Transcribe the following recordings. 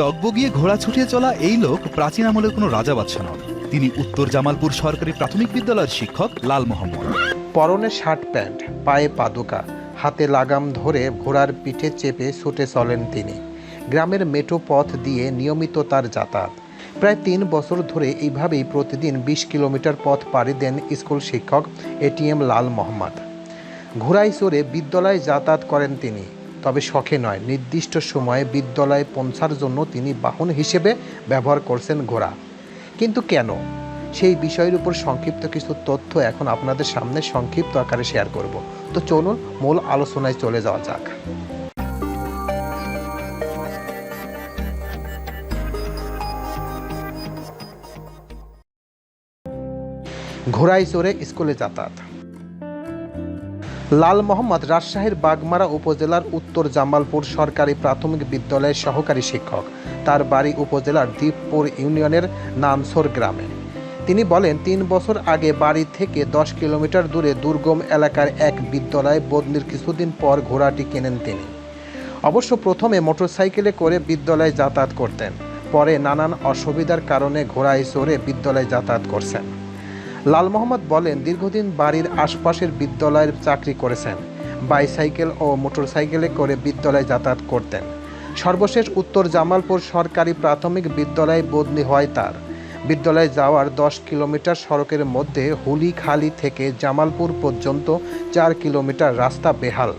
টকবগিয়ে ঘোড়া ছুটিয়ে চলা এই লোক প্রাচীন আমলের কোনো রাজা বাদশা নন। তিনি উত্তর জামালপুর সরকারি প্রাথমিক বিদ্যালয়ের শিক্ষক লাল মোহাম্মদ। পরনে শার্ট প্যান্ট, পায়ে পাদুকা, হাতে লাগাম ধরে ঘোড়ার পিঠে চেপে ছুটে চলেন তিনি। গ্রামের মেঠো পথ দিয়ে নিয়মিত তার যাতায়াত। প্রায় তিন বছর ধরে এইভাবেই প্রতিদিন বিশ কিলোমিটার পথ পাড়ি দেন স্কুল শিক্ষক এটিএম লাল মোহাম্মদ। ঘোড়ায় চড়ে বিদ্যালয়ে যাতায়াত করেন তিনি। তবে শখে নয়। নির্দিষ্ট সময়ে বিদ্যালয়ে পৌঁছার জন্য তিনি বাহন হিসেবে ব্যবহার করছেন ঘোড়া। কিন্তু কেন? সেই বিষয়ের উপর সংক্ষিপ্ত কিছু তথ্য এখন আপনাদের সামনে সংক্ষিপ্ত আকারে শেয়ার করব। তো চলুন মূল আলোচনায় চলে যাওয়া যাক। ঘোড়ায় চড়ে স্কুলে যাতায়াত। লাল মোহাম্মদ রাজশাহীর বাগমারা উপজেলার উত্তর জামালপুর সরকারি প্রাথমিক বিদ্যালয়ের সহকারী শিক্ষক। তার বাড়ি উপজেলার দ্বীপপুর ইউনিয়নের নানসর গ্রামে। তিনি বলেন, তিন বছর আগে বাড়ি থেকে দশ কিলোমিটার দূরে দুর্গম এলাকার এক বিদ্যালয়ে বদলির কিছুদিন পর ঘোড়াটি কেনেন তিনি। অবশ্য প্রথমে মোটরসাইকেলে করে বিদ্যালয়ে যাতায়াত করতেন। পরে নানান অসুবিধার কারণে ঘোড়ায় চড়ে বিদ্যালয়ে যাতায়াত করছেন। লাল মোহাম্মদ বলেন, দীর্ঘদিন বাড়ির আশপাশের বিদ্যালয়ের চাকরি করেছেন। বাইসাইকেল ও মোটরসাইকেলে করে বিদ্যালয়ে যাতায়াত করতেন। সর্বশেষ উত্তর জামালপুর সরকারি প্রাথমিক বিদ্যালয়ে বদলি হয় তার। বিদ্যালয়ে যাওয়ার দশ কিলোমিটার সড়কের মধ্যে হুলিখালি থেকে জামালপুর পর্যন্ত চার কিলোমিটার রাস্তা বেহাল।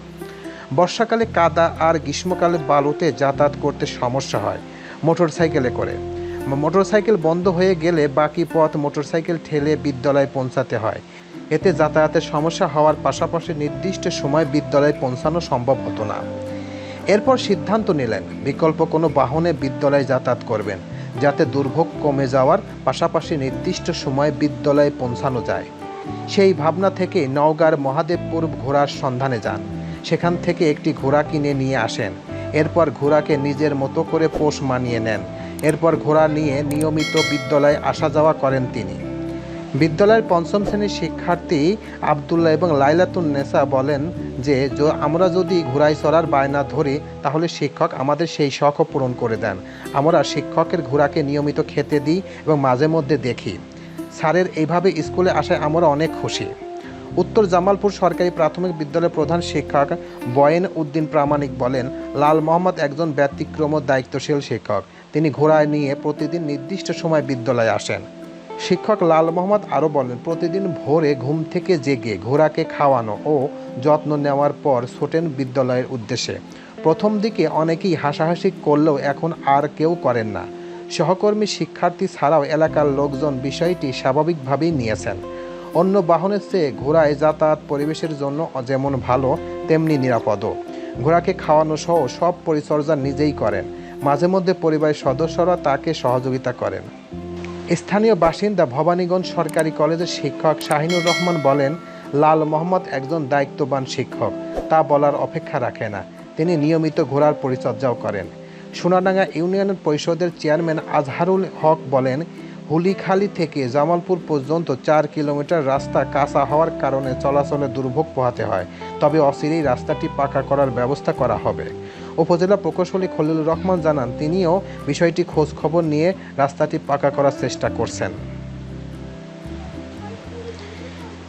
বর্ষাকালে কাদা আর গ্রীষ্মকালে বালুতে যাতায়াত করতে সমস্যা হয়, মোটরসাইকেলে করে। মোটরসাইকেল বন্ধ হয়ে গেলে বাকি পথ মোটরসাইকেল ঠেলে বিদ্যালয়ে পৌঁছাতে হয়। এতে যাতায়াতের সমস্যা হওয়ার পাশাপাশি নির্দিষ্ট সময় বিদ্যালয়ে পৌঁছানো সম্ভব হতো না। এরপর সিদ্ধান্ত নিলেন, বিকল্প কোনো বাহনে বিদ্যালয়ে যাতায়াত করবেন, যাতে দুর্ভোগ কমে যাওয়ার পাশাপাশি নির্দিষ্ট সময়ে বিদ্যালয়ে পৌঁছানো যায়। সেই ভাবনা থেকে নওগাঁর মহাদেবপুর ঘোড়ার সন্ধানে যান। সেখান থেকে একটি ঘোড়া কিনে নিয়ে আসেন। এরপর ঘোড়াকে নিজের মতো করে পোষ মানিয়ে নেন। এরপর ঘোড়া নিয়ে নিয়মিত বিদ্যালয়ে আসা যাওয়া করেন তিনি। বিদ্যালয়ের পঞ্চম শ্রেণির শিক্ষার্থী আবদুল্লাহ এবং লাইলাতুন নেসা বলেন যে আমরা যদি ঘোড়ায় চড়ার বায়না ধরি, তাহলে শিক্ষক আমাদের সেই শখও পূরণ করে দেন। আমরা শিক্ষকের ঘোড়াকে নিয়মিত খেতে দিই এবং মাঝে মধ্যে দেখি। স্যারের এইভাবে স্কুলে আসায় আমরা অনেক খুশি। উত্তর জামালপুর সরকারি প্রাথমিক বিদ্যালয়ের প্রধান শিক্ষক বয়েন উদ্দিন প্রামাণিক বলেন, লাল মোহাম্মদ একজন ব্যতিক্রম দায়িত্বশীল শিক্ষক। তিনি ঘোড়ায় নিয়ে প্রতিদিন নির্দিষ্ট সময় বিদ্যালয়ে আসেন। শিক্ষক লাল মোহাম্মদ আরও বলেন, প্রতিদিন ভোরে ঘুম থেকে জেগে ঘোড়াকে খাওয়ানো ও যত্ন নেওয়ার পর ছোটেন বিদ্যালয়ের উদ্দেশ্যে। প্রথম দিকে অনেকেই হাসাহাসি করলেও এখন আর কেউ করেন না। সহকর্মী শিক্ষার্থী ছাড়াও এলাকার লোকজন বিষয়টি স্বাভাবিকভাবেই নিয়েছেন। অন্য বাহনের চেয়ে ঘোড়ায় যাতায়াত পরিবেশের জন্য যেমন ভালো, তেমনি নিরাপদও। ঘোড়াকে খাওয়ানো সহ সব পরিচর্যা নিজেই করেন। মাঝে মধ্যে পরিবারের সদস্যরা তাকে সহযোগিতা করেন। স্থানীয় বাসিন্দা ভবানীগঞ্জ সরকারি কলেজের শিক্ষক শাহিনুর রহমান বলেন, লাল মোহাম্মদ একজন দায়িত্ববান শিক্ষক, তা বলার অপেক্ষা রাখে না। তিনি নিয়মিত ঘোড়ার পরিচর্যাও করেন। সোনাডাঙ্গা ইউনিয়ন পরিষদের চেয়ারম্যান আজহারুল হক বলেন, হুলিখালি থেকে জামালপুর পর্যন্ত চার কিলোমিটার রাস্তা কাঁচা হওয়ার কারণে চলাচলে দুর্ভোগ পোহাতে হয়। তবে অচিরেই রাস্তাটি পাকা করার ব্যবস্থা করা হবে। উপজেলা প্রকৌশলী খলিলুর রহমান জানান, তিনিও বিষয়টি খোঁজ খবর নিয়ে রাস্তাটি পাকা করার চেষ্টা করছেন।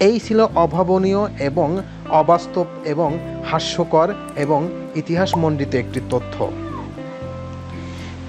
এই ছিল অভাবনীয় এবং অবাস্তব এবং হাস্যকর এবং ইতিহাসমণ্ডিত একটি তথ্য।